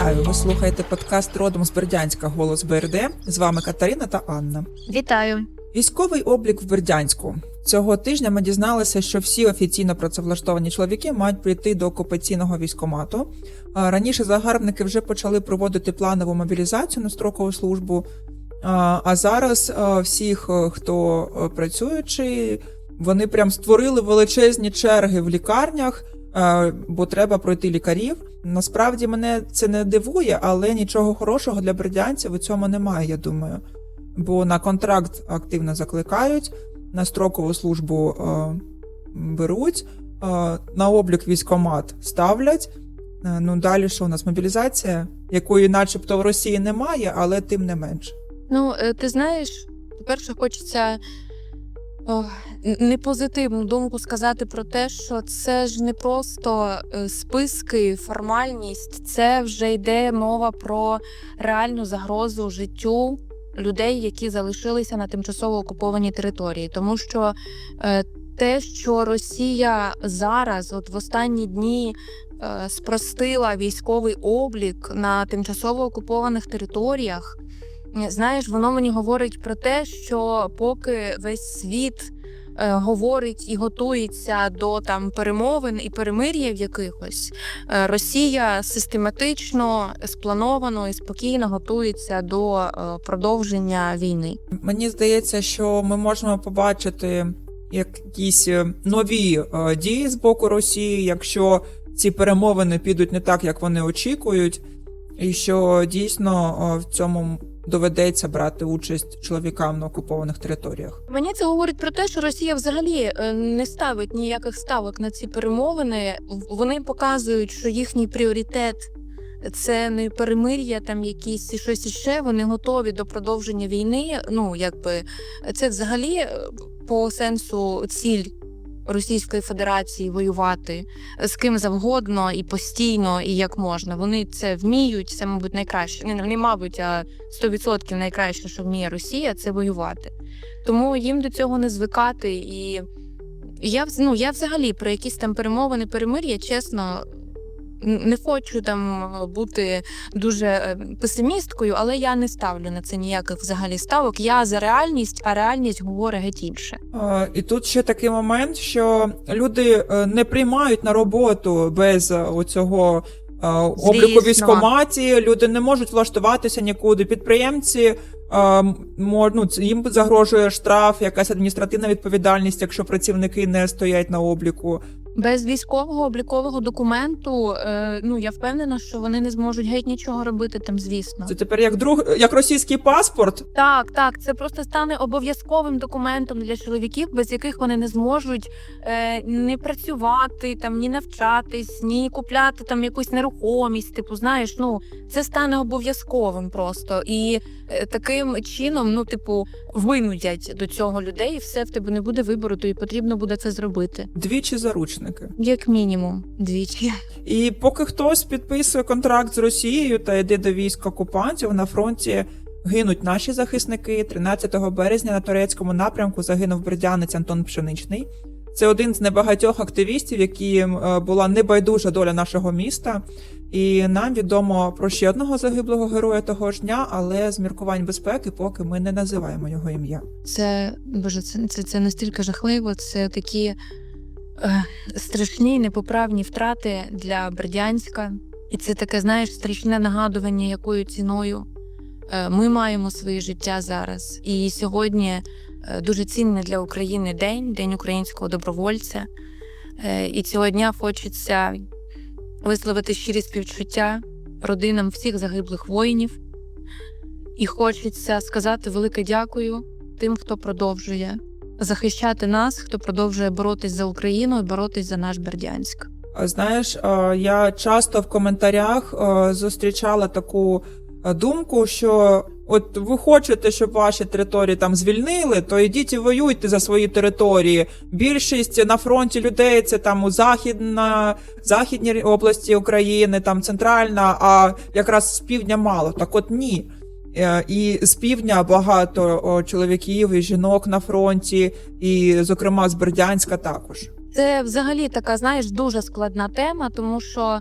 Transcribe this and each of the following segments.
Вітаю! Ви слухаєте подкаст родом з Бердянська Голос БРД. З вами Катерина та Анна. Вітаю. Військовий облік в Бердянську. Цього тижня ми дізналися, що всі офіційно працевлаштовані чоловіки мають прийти до окупаційного військомату. Раніше загарбники вже почали проводити планову мобілізацію на строкову службу. А зараз всіх, е, хто е, працюючий, вони прям створили величезні черги в лікарнях, бо треба пройти лікарів. Насправді мене це не дивує, але нічого хорошого для бердянців у цьому немає, я думаю. Бо на контракт активно закликають, на строкову службу е, беруть, е, на облік військомат ставлять. Е, ну далі що у нас мобілізація, якої, начебто, в Росії немає, але тим не менше. Ну, е, ти знаєш, по-перше, хочеться о, не позитивну думку сказати про те, що це ж не просто е, списки, формальність, це вже йде мова про реальну загрозу життю людей, які залишилися на тимчасово окупованій території. Тому що е, те, що Росія зараз, от в останні дні, е, спростила військовий облік на тимчасово окупованих територіях. Знаєш, воно мені говорить про те, що поки весь світ е, говорить і готується до там перемовин і перемир'їв якихось, е, Росія систематично, сплановано і спокійно готується до е, продовження війни. Мені здається, що ми можемо побачити якісь е, нові е, дії з боку Росії, якщо ці перемовини підуть не так, як вони очікують, і що дійсно е, в цьому доведеться брати участь чоловікам на окупованих територіях. Мені це говорить про те, що Росія взагалі е, не ставить ніяких ставок на ці перемовини. Вони показують, що їхній пріоритет це не перемир'я, там якісь щось іще. Вони готові до продовження війни. Ну якби це взагалі е, по сенсу ціль. Російської Федерації воювати з ким завгодно і постійно, і як можна. Вони це вміють. Це, мабуть, найкраще. Не, не мабуть, а 100% найкраще, що вміє Росія, це воювати. Тому їм до цього не звикати. І я, ну, я взагалі про якісь там перемовини, перемир'я, чесно. Не хочу там бути дуже е, песимісткою, але я не ставлю на це ніяких взагалі ставок. Я за реальність, а реальність говорить геть інше. Е, І тут ще такий момент, що люди е, не приймають на роботу без е, оцього е, обліку військоматі. Люди не можуть влаштуватися нікуди. Підприємці е, ну, їм загрожує штраф, якась адміністративна відповідальність, якщо працівники не стоять на обліку. Без військового облікового документу, е, ну я впевнена, що вони не зможуть геть нічого робити там, звісно. Це тепер як друг, як російський паспорт. Так, так, це просто стане обов'язковим документом для чоловіків, без яких вони не зможуть е, ні працювати, там, ні навчатись, ні купляти там якусь нерухомість. Типу, знаєш, ну це стане обов'язковим просто. І таким чином, ну, типу, винудять до цього людей, і все в тебе не буде вибору, то і потрібно буде це зробити. Двічі заручники. Як мінімум, двічі. І поки хтось підписує контракт з Росією та йде до військ окупантів на фронті. Гинуть наші захисники. 13 березня на турецькому напрямку загинув бердянець Антон Пшеничний. Це один з небагатьох активістів, яким е, була небайдужа доля нашого міста. І нам відомо про ще одного загиблого героя того ж дня, але з міркувань безпеки, поки ми не називаємо його ім'я. Це боже, це, це, це настільки жахливо. Це такі е, страшні, непоправні втрати для Бердянська. І це таке, знаєш, страшне нагадування, якою ціною е, ми маємо своє життя зараз. І сьогодні дуже цінний для України день, День українського добровольця. Е, і цього дня хочеться висловити щирі співчуття родинам всіх загиблих воїнів. І хочеться сказати велике дякую тим, хто продовжує захищати нас, хто продовжує боротись за Україну і боротись за наш Бердянськ. Знаєш, е, я часто в коментарях е, зустрічала таку е, думку, що от ви хочете, щоб ваші території там звільнили, то йдіть і воюйте за свої території. Більшість на фронті людей це там у західна, західній області України, там центральна, а якраз з півдня мало. Так от ні. Е, І з півдня багато чоловіків і жінок на фронті, і, зокрема, з Бердянська також. Це взагалі така, знаєш, дуже складна тема, тому що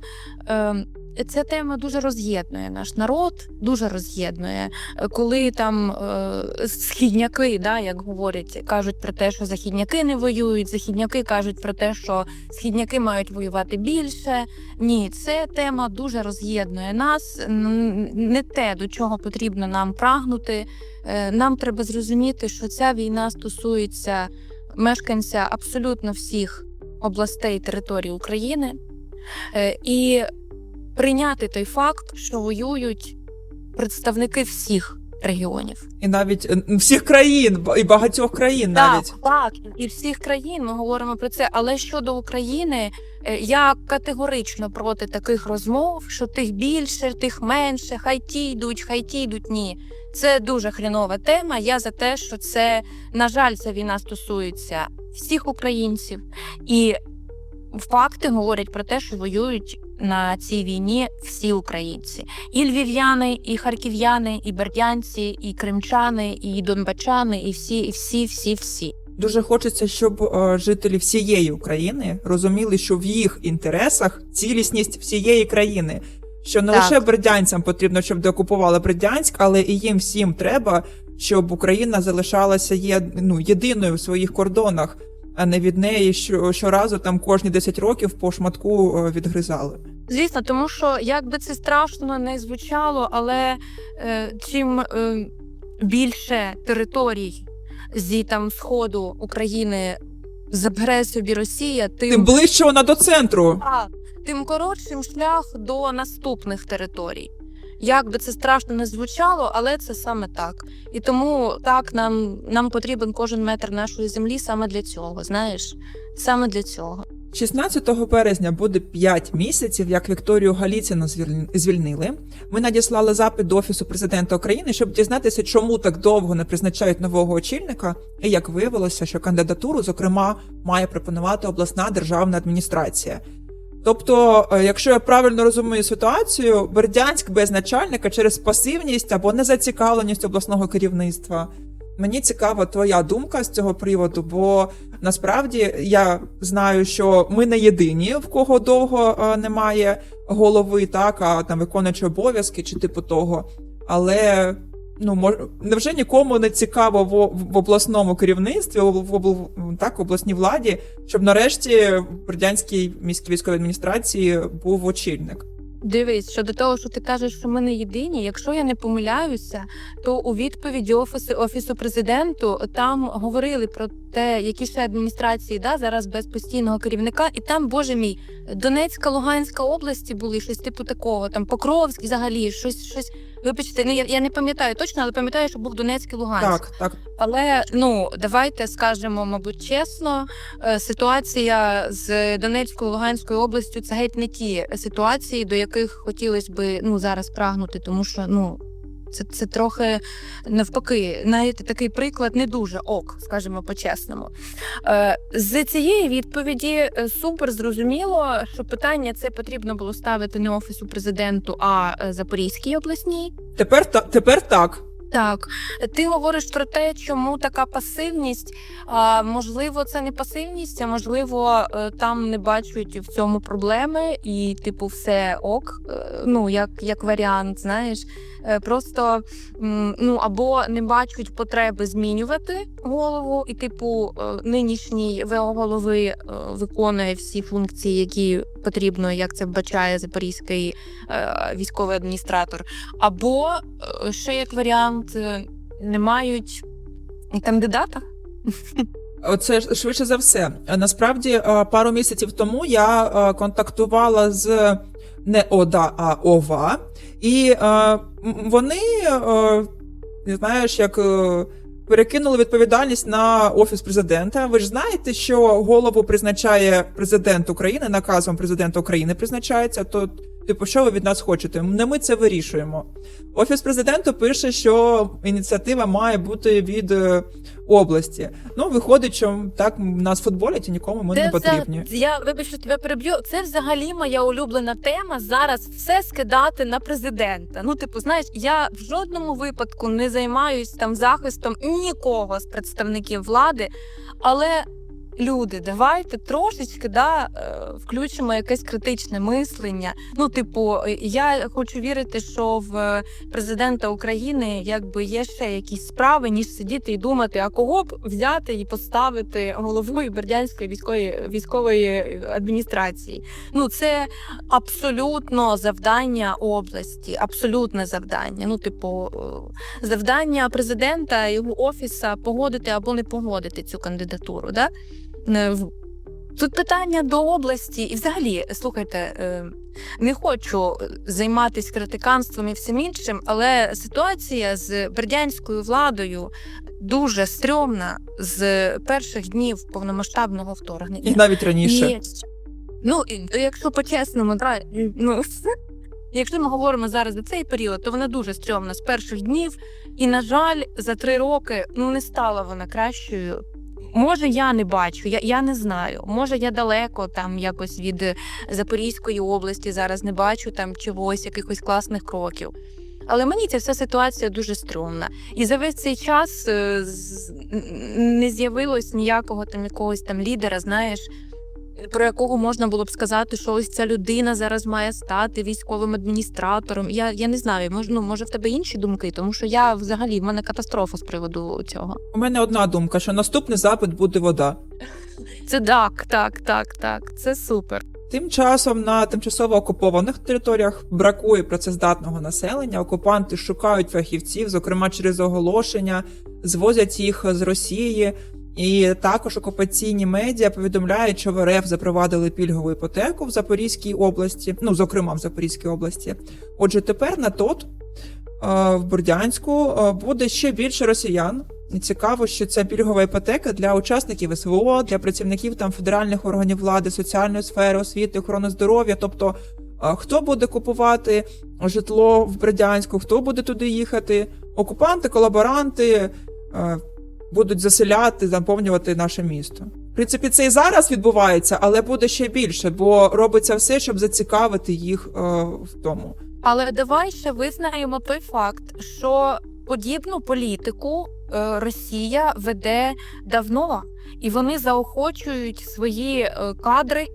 е, ця тема дуже роз'єднує наш народ, дуже роз'єднує. Е, Коли там е, східняки, да, як говорять, кажуть про те, що західняки не воюють, західняки кажуть про те, що східняки мають воювати більше. Ні, це тема дуже роз'єднує нас. Не те, до чого потрібно нам прагнути. Е, Нам треба зрозуміти, що ця війна стосується мешканця абсолютно всіх областей територій України, Е, і прийняти той факт, що воюють представники всіх регіонів. І навіть е, всіх країн, і багатьох країн навіть. Так, так, і всіх країн ми говоримо про це. Але щодо України, е, я категорично проти таких розмов, що тих більше, тих менше, хай ті йдуть, хай ті йдуть. Ні. Це дуже хрінова тема. Я за те, що це, на жаль, ця війна стосується всіх українців. І факти говорять про те, що воюють на цій війні всі українці. І львів'яни, і харків'яни, і бердянці, і кримчани, і донбачани, і всі, і всі, всі, всі. Дуже хочеться, щоб е, жителі всієї України розуміли, що в їх інтересах цілісність всієї країни. Що не Так. лише бердянцям потрібно, щоб деокупували Бердянськ, але і їм всім треба, щоб Україна залишалася є, ну, єдиною в своїх кордонах, а не від неї що, щоразу там кожні 10 років по шматку е, відгризали. Звісно, тому що як би це страшно не звучало, але е, чим е, більше територій зі там сходу України забере собі Росія, тим, Тим ближче вона до центру. А, тим коротшим шлях до наступних територій. Як би це страшно не звучало, але це саме так. І тому так нам, нам потрібен кожен метр нашої землі саме для цього. Знаєш, саме для цього. 16 березня буде 5 місяців, як Вікторію Галіціну звільн- звільнили. Ми надіслали запит до офісу президента України, щоб дізнатися, чому так довго не призначають нового очільника. І як виявилося, що кандидатуру, зокрема, має пропонувати обласна державна адміністрація. Тобто, е, якщо я правильно розумію ситуацію, Бердянськ без начальника через пасивність або незацікавленість обласного керівництва. Мені цікава твоя думка з цього приводу, бо насправді я знаю, що ми не єдині, в кого довго е, немає голови, так а там виконуючи обов'язки чи типу того. Але ну мож... невже нікому не цікаво в, в обласному керівництві, в, в, обл- так, в обласній владі, щоб нарешті в Бердянській міській військовій адміністрації був очільник? Дивись, щодо того, що ти кажеш, що ми не єдині. Якщо я не помиляюся, то у відповіді офісу офісу президенту там говорили про те, які ще адміністрації да зараз без постійного керівника, і там, боже мій, Донецька, Луганська області були щось типу такого. Там Покровськ, взагалі, щось, щось. Вибачте, ну я, я не пам'ятаю точно, але пам'ятаю, що був Донецьк і Луганськ. Так, так. Але ну давайте скажемо, мабуть, чесно, е, ситуація з Донецькою Луганською областю це геть не ті ситуації, до яких хотілося би ну зараз прагнути, тому що ну. Це, це трохи навпаки, знаєте, такий приклад не дуже ок, скажімо по-чесному. Е, з цієї відповіді е, супер зрозуміло, що питання це потрібно було ставити не офісу президенту, а е, Запорізькій обласній. Тепер та тепер так. Так, ти говориш про те, чому така пасивність. А, можливо, це не пасивність, а можливо, там не бачать в цьому проблеми, і, типу, все ок. Ну, як, як варіант, знаєш. Е, Просто ну або не бачать потреби змінювати голову, і, типу, е, нинішній ВО голови е, виконує всі функції, які потрібно, як це вбачає запорізький військовий адміністратор. Або ще як варіант, не мають кандидата. Це швидше за все. Насправді, пару місяців тому я контактувала з не ОДА, а ОВА, і вони, е, знаєш, як е, перекинули відповідальність на офіс президента. Ви ж знаєте, що голову призначає президент України, наказом президента України призначається. То, типу, що ви від нас хочете? Не ми це вирішуємо. Офіс президента пише, що ініціатива має бути від е, області. Ну, виходить, що так нас футболять і нікому ми не потрібні. вза- я вибач, що тебе переб'ю. Це взагалі моя улюблена тема. Зараз все скидати на президента. Ну, типу, знаєш, я в жодному випадку не займаюсь там захистом нікого з представників влади, але люди, давайте трошечки да, е, включимо якесь критичне мислення. Ну, типу, я хочу вірити, що в президента України якби є ще якісь справи, ніж сидіти і думати, а кого б взяти і поставити головою Бердянської військової військової адміністрації. Ну, це абсолютно завдання області, абсолютне завдання. Ну, типу, е, завдання президента його офіса погодити або не погодити цю кандидатуру. Да? Е, Тут питання до області, і взагалі, слухайте, е, не хочу займатися критиканством і всім іншим, але ситуація з бердянською владою дуже стрьомна з перших днів повномасштабного вторгнення. І навіть раніше. І, ну, якщо по-чесному, ну, якщо ми говоримо зараз за цей період, то вона дуже стрьомна з перших днів. І, на жаль, за три роки ну, не стала вона кращою. Може, я не бачу, я, я не знаю. Може, я далеко там якось від Запорізької області зараз не бачу там чогось, якихось класних кроків. Але мені ця вся ситуація дуже стрьомна. І за весь цей час е, не з'явилось ніякого там якогось там лідера, знаєш, про якого можна було б сказати, що ось ця людина зараз має стати військовим адміністратором. Я, я не знаю, може, ну, може в тебе інші думки, тому що я взагалі в мене катастрофа з приводу цього. У мене одна думка, що наступний запит буде вода. Це так, так, так, так. Це супер. Тим часом на тимчасово окупованих територіях бракує працездатного населення. Окупанти шукають фахівців, зокрема через оголошення, звозять їх з Росії. І також окупаційні медіа повідомляють, що в РФ запровадили пільгову іпотеку в Запорізькій області, ну зокрема в Запорізькій області. Отже, тепер на ТОТ е, в Бордянську е, буде ще більше росіян. Цікаво, що це пільгова іпотека для учасників СВО, для працівників там федеральних органів влади, соціальної сфери, освіти, охорони здоров'я. Тобто, е, хто буде купувати житло в Бердянську, хто буде туди їхати? Окупанти, колаборанти будуть заселяти, заповнювати наше місто. В принципі, це і зараз відбувається, але буде ще більше, бо робиться все, щоб зацікавити їх е, в тому. Але давай ще визнаємо той факт, що подібну політику е, Росія веде давно, і вони заохочують свої е, кадри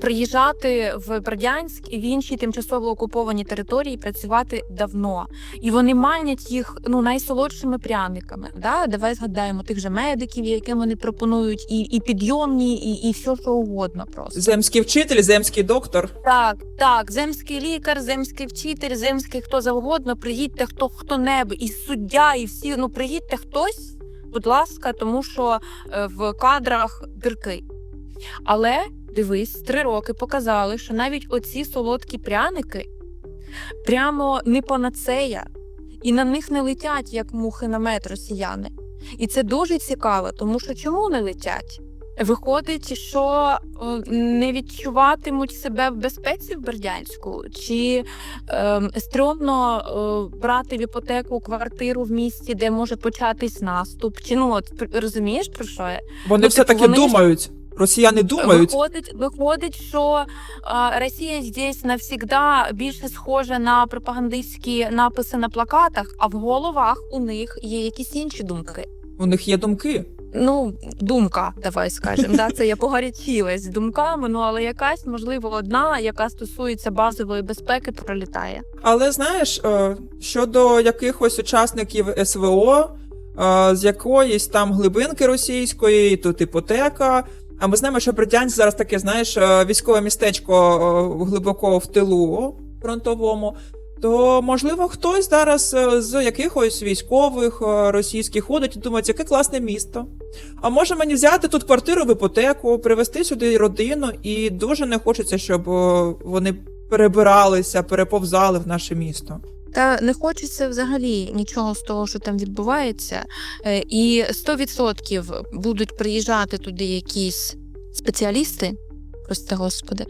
приїжджати в Бердянськ і в інші тимчасово окуповані території працювати давно. І вони манять їх ну найсолодшими пряниками. Да? Давай згадаємо тих же медиків, яким вони пропонують, і, і підйомні, і, і все, що угодно просто. Земський вчитель, земський доктор. Так, так, земський лікар, земський вчитель, земський хто завгодно, приїдьте хто хто небудь, і суддя, і всі. Ну приїдьте хтось, будь ласка, тому що е, в кадрах дирки. Але дивись, три роки показали, що навіть оці солодкі пряники прямо не панацея, і на них не летять, як мухи на мед росіяни. І це дуже цікаво, тому що чому не летять? Виходить, що е, не відчуватимуть себе в безпеці в Бердянську, чи е, стрьомно е, брати в іпотеку квартиру в місті, де може початись наступ. Чи ну от розумієш про що я? Вони Ну, все таки типу, вони думають. Росіяни думають. Виходить, виходить, що е, Росія здесь навсігда більше схожа на пропагандистські написи на плакатах, а в головах у них є якісь інші думки. У них є думки. Ну, думка, давай скажемо. Да? Це я погарячилась з думками, ну але якась, можливо, одна, яка стосується базової безпеки, пролітає. Але знаєш, е, щодо якихось учасників СВО, е, з якоїсь там глибинки російської, тут іпотека. А ми знаємо, що Бердянськ зараз таке, знаєш, е, військове містечко е, глибоко в тилу фронтовому. То можливо хтось зараз е, з якихось військових російських ходить і думає, яке класне місто. А може мені взяти тут квартиру в іпотеку, привезти сюди родину, і дуже не хочеться, щоб вони перебиралися, переповзали в наше місто. Та не хочеться взагалі нічого з того, що там відбувається. Е, І 100% будуть приїжджати туди якісь спеціалісти, прости господи.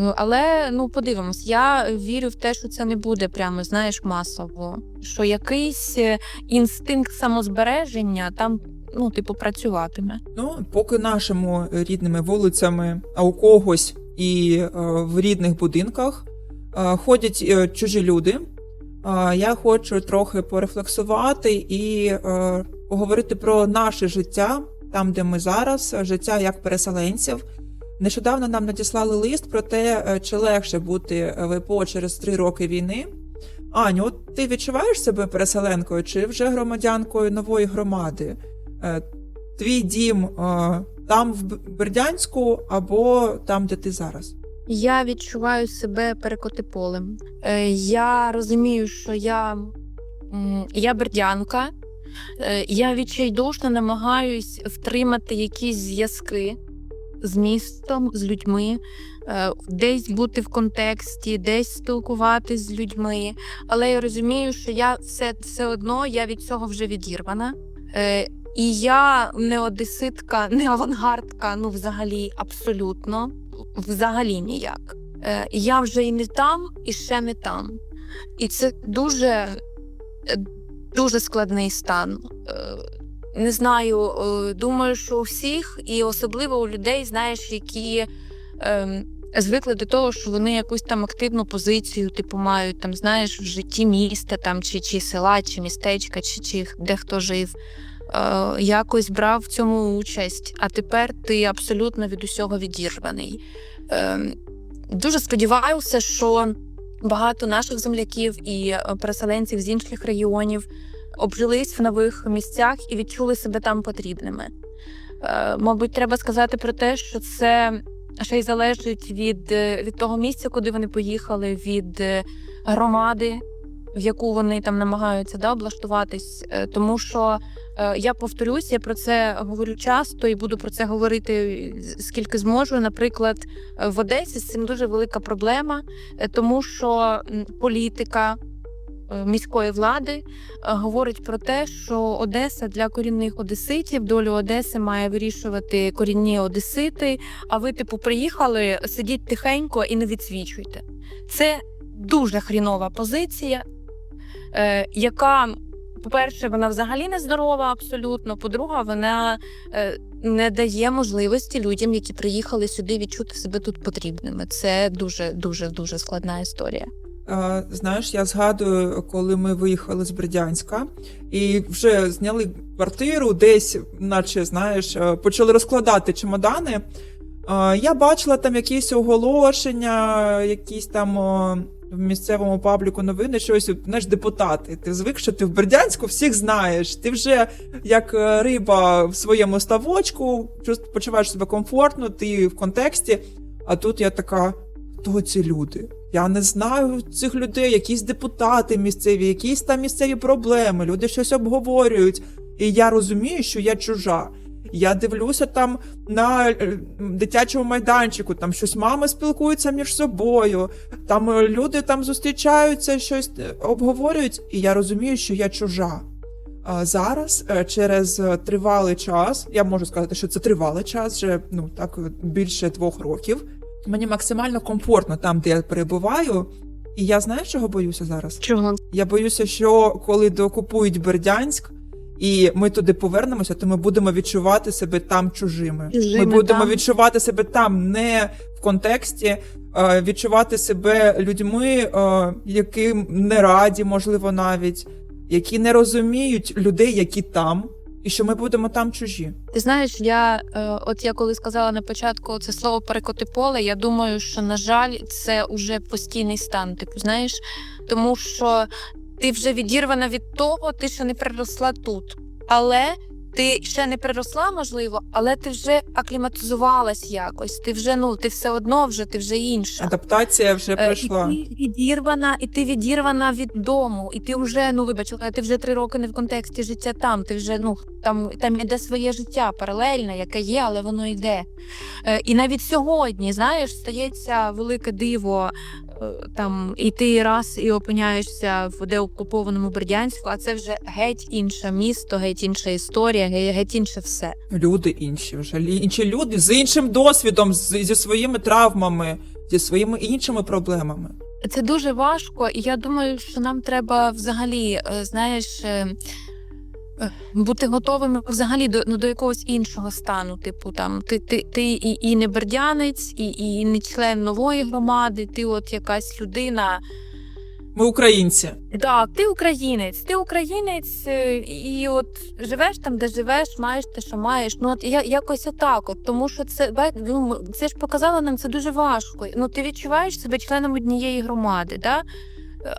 Е, Але ну подивимось, я вірю в те, що це не буде прямо, знаєш, масово. Що якийсь е, інстинкт самозбереження там, ну, типу, працюватиме. Ну, поки нашими рідними вулицями, а у когось і в рідних будинках ходять чужі люди. Е, я хочу трохи порефлексувати і е, поговорити про наше життя там, де ми зараз, е, життя як переселенців. Нещодавно нам надіслали лист про те, е, чи легше бути ВПО через три роки війни. Аню, от ти відчуваєш себе переселенкою чи вже громадянкою нової громади? Е, Твій дім е, там в Бердянську або там, де ти зараз? Я відчуваю себе перекотиполем. Е, Я розумію, що я, я бердянка. Е, Я відчайдушно намагаюсь втримати якісь зв'язки з містом, з людьми, е, десь бути в контексті, десь спілкуватись з людьми. Але я розумію, що я все, все одно я від цього вже відірвана. І я не одеситка, не авангардка, ну взагалі абсолютно взагалі ніяк. Е, я вже і не там, і ще не там. І це дуже, е, дуже складний стан. Е, не знаю, думаю, що у всіх, і особливо у людей, знаєш, які е, звикли до того, що вони якусь там активну позицію, типу, мають там, знаєш, в житті міста там, чи, чи села, чи містечка, чи, чи де хто жив. Е, якось брав в цьому участь, а тепер ти абсолютно від усього відірваний. Е, Дуже сподіваюся, що багато наших земляків і е, переселенців з інших регіонів обжились в нових місцях і відчули себе там потрібними. Мабуть, треба сказати про те, що це ще й залежить від, від того місця, куди вони поїхали, від громади, в яку вони там намагаються да, облаштуватись. Е, Тому що е, я повторюсь, я про це говорю часто і буду про це говорити скільки зможу. Наприклад, е, в Одесі з цим дуже велика проблема, тому що політика міської влади говорить про те, що Одеса для корінних одеситів, долю Одеси має вирішувати корінні одесити. А ви, типу, приїхали, сидіть тихенько і не відсвічуйте. Це дуже хрінова позиція, яка, по-перше, вона взагалі не здорова абсолютно. По-друге, вона е, не дає можливості людям, які приїхали сюди, відчути себе тут потрібними. Це дуже дуже дуже складна історія. Е, Знаєш, я згадую, коли ми виїхали з Бердянська і вже зняли квартиру, десь, наче знаєш, е, почали розкладати чемодани. Е, Я бачила там якісь оголошення, якісь там в місцевому пабліку новини, щось, знаєш, депутати. Ти звик, що ти в Бердянську всіх знаєш. Ти вже як е, риба в своєму ставочку, почуваєш себе комфортно, ти в контексті. А тут я така, хто ці люди? Я не знаю цих людей, якісь депутати місцеві, якісь там місцеві проблеми, люди щось обговорюють. І я розумію, що я чужа. Я дивлюся там на е, дитячому майданчику, там щось мами спілкуються між собою, там е, люди там зустрічаються, щось е, обговорюють, і я розумію, що я чужа. А зараз, через тривалий час, я можу сказати, що це тривалий час, вже ну так більше двох років. Мені максимально комфортно там, де я перебуваю. І я знаю, чого боюся зараз. Чого? Я боюся, що коли доокупують Бердянськ, і ми туди повернемося, то ми будемо відчувати себе там чужими. Чужими, ми будемо там. відчувати себе там не в контексті, е, відчувати себе людьми, е, яким не раді, можливо, навіть, які не розуміють людей, які там, і що ми будемо там чужі. Ти знаєш, я е, от я коли сказала на початку це слово перекоти поле, я думаю, що на жаль, це уже постійний стан. Типу, знаєш, тому що ти вже відірвана від того, ти ще не приросла тут. Але ти ще не приросла, можливо, але ти вже акліматизувалась якось. Ти вже ну ти все одно вже ти вже інша. Адаптація вже Е, пройшла. І ти відірвана, і ти відірвана від дому, і ти вже ну вибач, але ти вже три роки не в контексті життя там. Ти вже ну там там іде своє життя паралельне, яке є, але воно йде. Е, і навіть сьогодні, знаєш, стається велике диво. Там і ти раз і опиняєшся в деокупованому Бердянську, а це вже геть інше місто, геть інша історія, геть інше все. Люди інші вже інші люди з іншим досвідом, з- зі своїми травмами, зі своїми іншими проблемами. Це дуже важко, і я думаю, що нам треба взагалі, е, знаєш, е, бути готовими взагалі до, ну, до якогось іншого стану. Типу, там ти, ти, ти і, і не бердянець, і, і не член нової громади, ти от якась людина. Ми українці. Так, ти українець, ти українець, е, і от живеш там, де живеш, маєш те, що маєш. Ну от я якось отак. От тому що це ну, це ж показало нам це дуже важко. Ну ти відчуваєш себе членом однієї громади, да?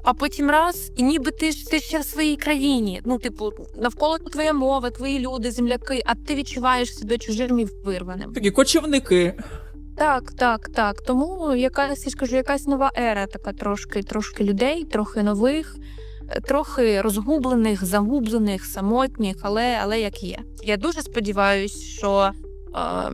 А потім раз, і ніби ти ж ти ще в своїй країні. Ну, типу, навколо твоя мова, твої люди, земляки, а ти відчуваєш себе чужим і вирваним. Такі кочівники. Так, так, так. Тому якась я ж кажу, якась нова ера, така трошки, трошки людей, трохи нових, е, трохи розгублених, загублених, самотніх, але, але як є. Я дуже сподіваюся, що е,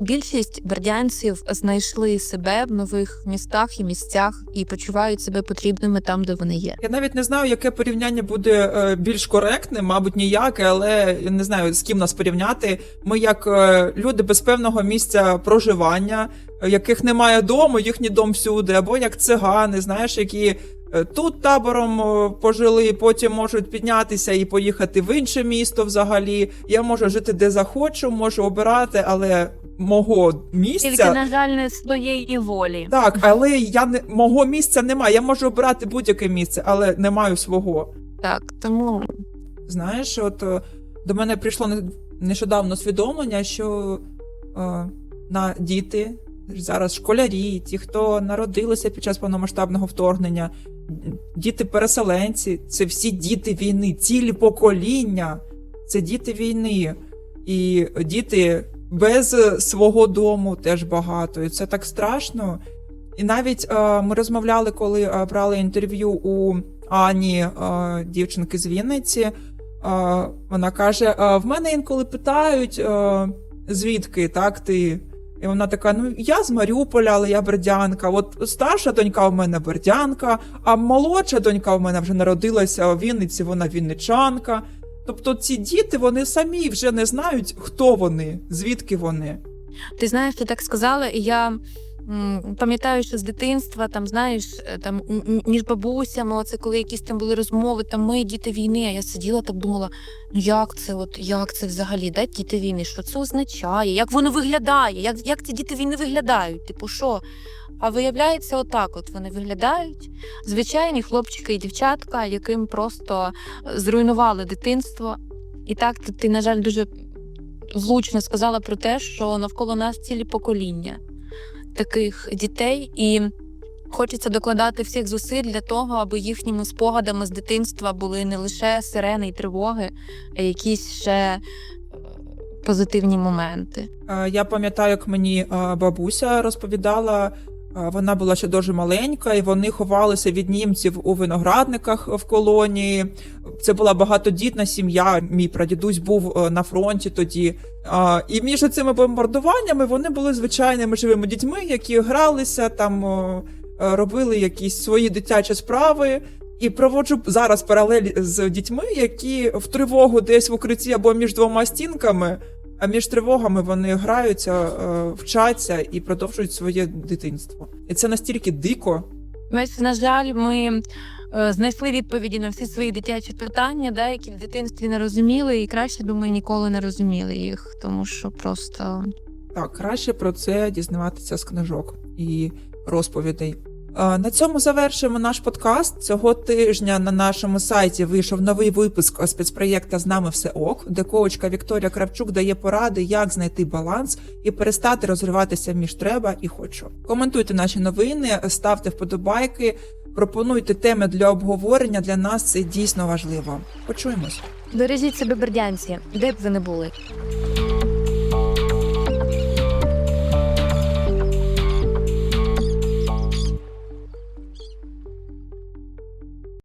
більшість бердянців знайшли себе в нових містах і місцях і почувають себе потрібними там, де вони є. Я навіть не знаю, яке порівняння буде е, більш коректне, мабуть, ніяке, але я не знаю з ким нас порівняти. Ми, як е, люди без певного місця проживання, яких немає дому, їхній дом всюди, або як цигани, знаєш, які тут табором е, пожили, потім можуть піднятися і поїхати в інше місто взагалі. Я можу жити де захочу, можу обирати, але мого місця. Тільки, на жаль, не своєї волі. Так, але я не мого місця немає. Я можу обирати будь-яке місце, але не маю свого. Так, тому Знаєш, от е, до мене прийшло не- нещодавно усвідомлення, що е, на діти зараз школярі, ті, хто народилися під час повномасштабного вторгнення, діти-переселенці, це всі діти війни, цілі покоління. Це діти війни. І діти без свого дому теж багато. І це так страшно. І навіть е, ми розмовляли, коли е, брали інтерв'ю у Ані, е, дівчинки з Вінниці. Е, вона каже: е, в мене інколи питають, е, звідки так ти. І вона така: ну я з Маріуполя, але я бердянка. От старша донька в мене бердянка, а молодша донька в мене вже народилася у Вінниці, вона вінничанка. Тобто ці діти вони самі вже не знають, хто вони, звідки вони. Ти знаєш, ти так сказала, і я пам'ятаю, що з дитинства, там, знаєш, е, там між бабусями, оце коли якісь там були розмови, там ми діти війни, а я сиділа так думала, ну як це, от як це взагалі, да, діти війни, що це означає, як воно виглядає, як, як ці діти війни виглядають? Типу, що? А виявляється, отак от вони виглядають. Звичайні хлопчики і дівчатка, яким просто е, зруйнували дитинство. І так, ти, на жаль, дуже влучно сказала про те, що навколо нас цілі покоління таких дітей, і хочеться докладати всіх зусиль для того, аби їхніми спогадами з дитинства були не лише сирени і тривоги, а якісь ще е, позитивні моменти. Е, Я пам'ятаю, як мені е, бабуся розповідала. Е, Вона була ще дуже маленька, і вони ховалися від німців у виноградниках в колонії. Це була багатодітна сім'я. Мій прадідусь був е, на фронті тоді. І між цими бомбардуваннями вони були звичайними живими дітьми, які гралися там, е, робили якісь свої дитячі справи. І проводжу зараз паралель з дітьми, які в тривогу десь в укритті або між двома стінками. А між тривогами вони граються, е, вчаться і продовжують своє дитинство. І це настільки дико. Ось, на жаль, ми е, знайшли відповіді на всі свої дитячі питання, да, які в дитинстві не розуміли, і краще, думаю, ніколи не розуміли їх, тому що просто Так, краще про це дізнаватися з книжок і розповідей. На цьому завершуємо наш подкаст. Цього тижня на нашому сайті вийшов новий випуск спецпроєкта З нами все ок, де коучка Вікторія Кравчук дає поради, як знайти баланс і перестати розриватися між треба і хочу. Коментуйте наші новини, ставте вподобайки, пропонуйте теми для обговорення. Для нас це дійсно важливо. Почуємось. бережіть себе бердянці, де б ви не були.